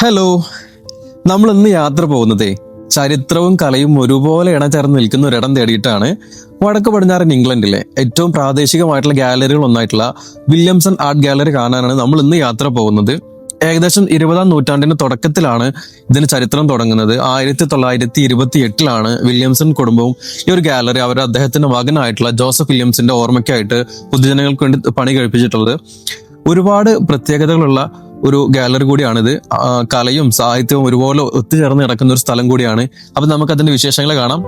Hello നമ്മൾ ഇന്ന് യാത്ര പോകുന്നത് ചരിത്രവും കലയും ഒരുപോലെ ഇണചേർന്ന് നിൽക്കുന്ന ഒരിടം തേടിയിട്ടാണ് വടക്ക് പടിഞ്ഞാറൻ ഇംഗ്ലണ്ടിലെ ഏറ്റവും പ്രാദേശികമായിട്ടുള്ള ഗാലറികൾ ഒന്നായിട്ടുള്ള വില്യംസൺ ആർട്ട് ഗാലറി കാണാനാണ് നമ്മൾ ഇന്ന് യാത്ര പോകുന്നത്. ഏകദേശം ഇരുപതാം നൂറ്റാണ്ടിന്റെ തുടക്കത്തിലാണ് ഇതിന് ചരിത്രം തുടങ്ങുന്നത്. ആയിരത്തി തൊള്ളായിരത്തി ഇരുപത്തി എട്ടിലാണ് വില്യംസൺ കുടുംബവും ഈ ഒരു ഗാലറി അവർ അദ്ദേഹത്തിന്റെ മകനായിട്ടുള്ള ജോസഫ് വില്യംസിന്റെ ഓർമ്മയ്ക്കായിട്ട് പൊതുജനങ്ങൾക്ക് വേണ്ടി പണി കഴിപ്പിച്ചിട്ടുള്ളത്. ഒരുപാട് പ്രത്യേകതകളുള്ള ഒരു ഗാലറി കൂടിയാണിത്. കലയും സാഹിത്യവും ഒരുപോലെ ഒത്തുചേർന്ന് കിടക്കുന്ന ഒരു സ്ഥലം കൂടിയാണ്. അപ്പൊ നമുക്ക് അതിന്റെ വിശേഷങ്ങൾ കാണാം.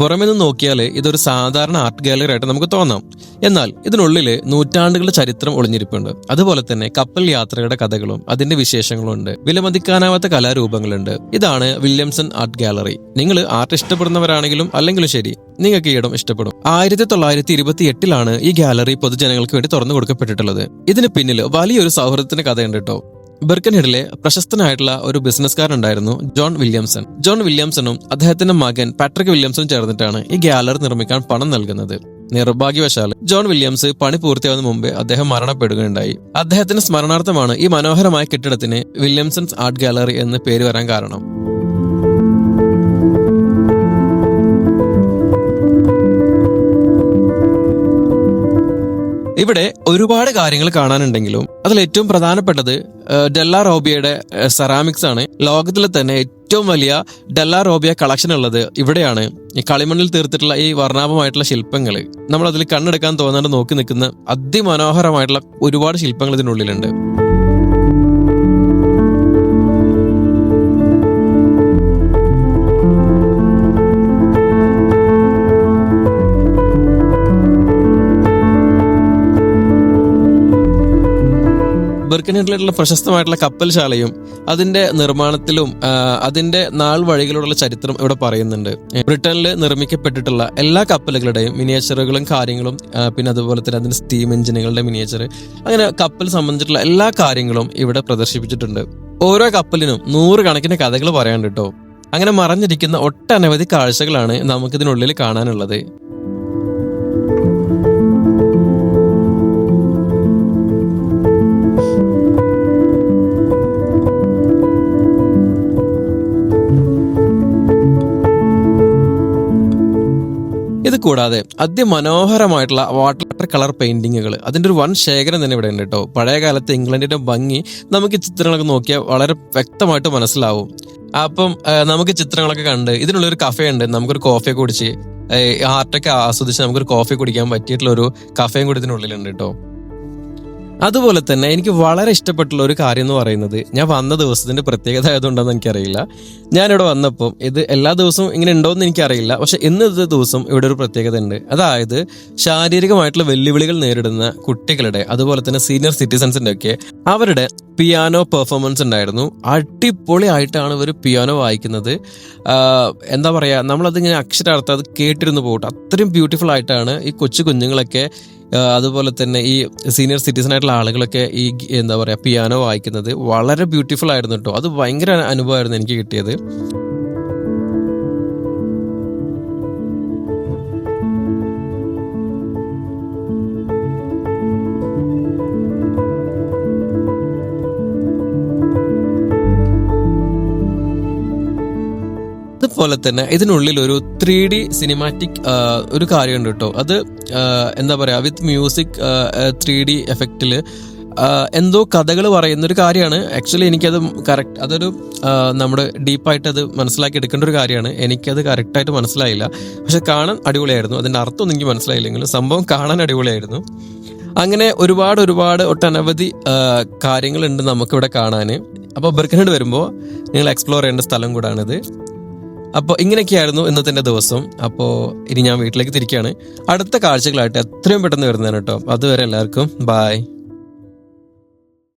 പുറമെ നിന്ന് നോക്കിയാൽ ഇതൊരു സാധാരണ ആർട്ട് ഗാലറി ആയിട്ട് നമുക്ക് തോന്നാം. എന്നാൽ ഇതിനുള്ളിൽ നൂറ്റാണ്ടുകളുടെ ചരിത്രം ഒളിഞ്ഞിരിപ്പുണ്ട്. അതുപോലെ തന്നെ കപ്പൽ യാത്രയുടെ കഥകളും അതിന്റെ വിശേഷങ്ങളും ഉണ്ട്. വിലമതിക്കാനാവാത്ത കലാരൂപങ്ങളുണ്ട്. ഇതാണ് വില്യംസൺ ആർട്ട് ഗാലറി നിങ്ങൾ ആർട്ട് ഇഷ്ടപ്പെടുന്നവരാണെങ്കിലും അല്ലെങ്കിലും ശരി നിങ്ങൾക്ക് ഈ ഇടം ഇഷ്ടപ്പെടും. ആയിരത്തി തൊള്ളായിരത്തി ഇരുപത്തി എട്ടിലാണ് ഈ ഗാലറി പൊതുജനങ്ങൾക്ക് വേണ്ടി തുറന്നു കൊടുക്കപ്പെട്ടിട്ടുള്ളത് ഇതിന് പിന്നിൽ വലിയൊരു സൗഹൃദത്തിന്റെ കഥയുണ്ട് കേട്ടോ. ബെർക്കൻഹെഡിലെ പ്രശസ്തനായിട്ടുള്ള ഒരു ബിസിനസ്സുകാരുണ്ടായിരുന്നു ജോൺ വില്യംസൺ. ജോൺ വില്യംസണും അദ്ദേഹത്തിന്റെ മകൻ പാട്രിക് വില്യംസണും ചേർന്നിട്ടാണ് ഈ ഗാലറി നിർമ്മിക്കാൻ പണം നൽകുന്നത്. നിർഭാഗ്യവശാൽ ജോൺ വില്യംസ് പണി പൂർത്തിയാവുന്ന മുമ്പേ അദ്ദേഹം മരണപ്പെടുകയുണ്ടായി. അദ്ദേഹത്തിന്റെ സ്മരണാർത്ഥമാണ് ഈ മനോഹരമായ കെട്ടിടത്തിന് വില്യംസൺസ് ആർട്ട് ഗാലറി എന്ന് പേര് വരാൻ കാരണം. ഇവിടെ ഒരുപാട് കാര്യങ്ങൾ കാണാനുണ്ടെങ്കിലും അതിൽ ഏറ്റവും പ്രധാനപ്പെട്ടത് ഡെല്ല റോബിയയുടെ സെറാമിക്സ് ആണ്. ലോകത്തിലെ തന്നെ ഏറ്റവും വലിയ ഡെല്ലാ റോബിയ കളക്ഷൻ ഉള്ളത് ഇവിടെയാണ്. ഈ കളിമണ്ണിൽ തീർത്തിട്ടുള്ള ഈ വർണാഭമായിട്ടുള്ള ശില്പങ്ങൾ. നമ്മൾ അതിൽ കണ്ണെടുക്കാൻ തോന്നാണ്ട് നോക്കി നിൽക്കുന്ന അതിമനോഹരമായിട്ടുള്ള ഒരുപാട് ശില്പങ്ങൾ ഇതിനുള്ളിലുണ്ട്. ബെർക്കൻഹെഡിലുള്ള പ്രശസ്തമായിട്ടുള്ള കപ്പൽശാലയും അതിന്റെ നിർമ്മാണത്തിലും അതിന്റെ നാൾ വഴികളിലുള്ള ചരിത്രം ഇവിടെ പറയുന്നുണ്ട്. ബ്രിട്ടനിൽ നിർമ്മിക്കപ്പെട്ടിട്ടുള്ള എല്ലാ കപ്പലുകളുടെയും മിനിയേച്ചറുകളും കാര്യങ്ങളും പിന്നെ അതുപോലെ തന്നെ അതിന്റെ സ്റ്റീം എഞ്ചിനുകളുടെ മിനിയേച്ചർ അങ്ങനെ കപ്പൽ സംബന്ധിച്ചിട്ടുള്ള എല്ലാ കാര്യങ്ങളും ഇവിടെ പ്രദർശിപ്പിച്ചിട്ടുണ്ട്. ഓരോ കപ്പലിനും നൂറുകണക്കിന് കഥകൾ പറയാനുണ്ട് കേട്ടോ. അങ്ങനെ മറഞ്ഞിരിക്കുന്ന ഒട്ടനവധി കാഴ്ചകളാണ് നമുക്കിതിനുള്ളിൽ കാണാനുള്ളത്. കൂടാതെ അതിമനോഹരമായിട്ടുള്ള വാട്ടർ കളർ പെയിന്റിങ്ങുകൾ അതിന്റെ ഒരു വൺ ശേഖരം തന്നെ ഇവിടെ ഉണ്ട് കേട്ടോ. പഴയ കാലത്തെ ഇംഗ്ലണ്ടിന്റെ ഭംഗി നമുക്ക് ചിത്രങ്ങളൊക്കെ നോക്കിയാൽ വളരെ വ്യക്തമായിട്ട് മനസ്സിലാവും. അപ്പം നമുക്ക് ചിത്രങ്ങളൊക്കെ കണ്ട് ഇതിനുള്ളൊരു കഫേ ഉണ്ട് നമുക്കൊരു കോഫിയൊക്കെ കുടിച്ച് ആർട്ടൊക്കെ ആസ്വദിച്ച് നമുക്കൊരു കോഫി കുടിക്കാൻ പറ്റിയിട്ടുള്ള ഒരു കഫേയും കൂടി ഇതിനുള്ളിലുണ്ട് കേട്ടോ. അതുപോലെ തന്നെ എനിക്ക് വളരെ ഇഷ്ടപ്പെട്ടുള്ള ഒരു കാര്യം എന്ന് പറയുന്നത് ഞാൻ വന്ന ദിവസത്തിന്റെ പ്രത്യേകത ആയതുകൊണ്ടെന്ന് എനിക്കറിയില്ല. ഞാനിവിടെ വന്നപ്പോൾ ഇത് എല്ലാ ദിവസവും ഇങ്ങനെ ഉണ്ടോയെന്ന് എനിക്കറിയില്ല. പക്ഷെ ഇന്നത്തെ ദിവസം ഇവിടെ ഒരു പ്രത്യേകത ഉണ്ട്. അതായത് ശാരീരികമായിട്ടുള്ള വെല്ലുവിളികൾ നേരിടുന്ന കുട്ടികളുടെ അതുപോലെ തന്നെ സീനിയർ സിറ്റിസൺസിന്റെ ഒക്കെ അവരുടെ പിയാനോ പെർഫോമൻസ് ഉണ്ടായിരുന്നു. അടിപൊളിയായിട്ടാണ് ഇവർ പിയാനോ വായിക്കുന്നത്. എന്താ പറയുക നമ്മളതിങ്ങനെ അക്ഷരാർത്ഥം അത് കേട്ടിരുന്നു പോകട്ടെ അത്രയും ബ്യൂട്ടിഫുൾ ആയിട്ടാണ് ഈ കൊച്ചു കുഞ്ഞുങ്ങളൊക്കെ അതുപോലെ തന്നെ ഈ സീനിയർ സിറ്റിസൺ ആയിട്ടുള്ള ആളുകളൊക്കെ ഈ എന്താ പറയുക പിയാനോ വായിക്കുന്നത്. വളരെ ബ്യൂട്ടിഫുൾ ആയിരുന്നു കേട്ടോ. അത് ഭയങ്കര അനുഭവമായിരുന്നു എനിക്ക് കിട്ടിയത്. അതുപോലെ തന്നെ ഇതിനുള്ളിൽ ഒരു ത്രീ ഡി സിനിമാറ്റിക് ഒരു കാര്യമുണ്ട് കേട്ടോ. അത് എന്താ പറയാ വിത്ത് മ്യൂസിക് ത്രീ ഡി എഫക്റ്റിൽ എന്തോ കഥകൾ പറയുന്ന ഒരു കാര്യമാണ്. ആക്ച്വലി എനിക്കത് കറക്റ്റ് അതൊരു നമ്മുടെ ഡീപ്പായിട്ട് അത് മനസ്സിലാക്കി എടുക്കേണ്ട ഒരു കാര്യമാണ്. എനിക്കത് കറക്റ്റായിട്ട് മനസ്സിലായില്ല. പക്ഷെ കാണാൻ അടിപൊളിയായിരുന്നു. അതിന്റെ അർത്ഥം ഒന്നും എനിക്ക് മനസ്സിലായില്ലെങ്കിലും സംഭവം കാണാൻ അടിപൊളിയായിരുന്നു. അങ്ങനെ ഒരുപാട് ഒരുപാട് ഒട്ടനവധി കാര്യങ്ങളുണ്ട് നമുക്കിവിടെ കാണാൻ. അപ്പോൾ ബർക്കനഡ് വരുമ്പോൾ നിങ്ങൾ എക്സ്പ്ലോർ ചെയ്യേണ്ട സ്ഥലം കൂടാണിത്. അപ്പോൾ ഇങ്ങനെയൊക്കെയായിരുന്നു ഇന്നത്തെ ദിവസം. അപ്പോൾ ഇനി ഞാൻ വീട്ടിലേക്ക് തിരിക്കുകയാണ് അടുത്ത കാഴ്ചകളായിട്ട് എത്രയും പെട്ടെന്ന് വരുന്നതാണ് കേട്ടോ. അതുവരെ എല്ലാവർക്കും ബായ്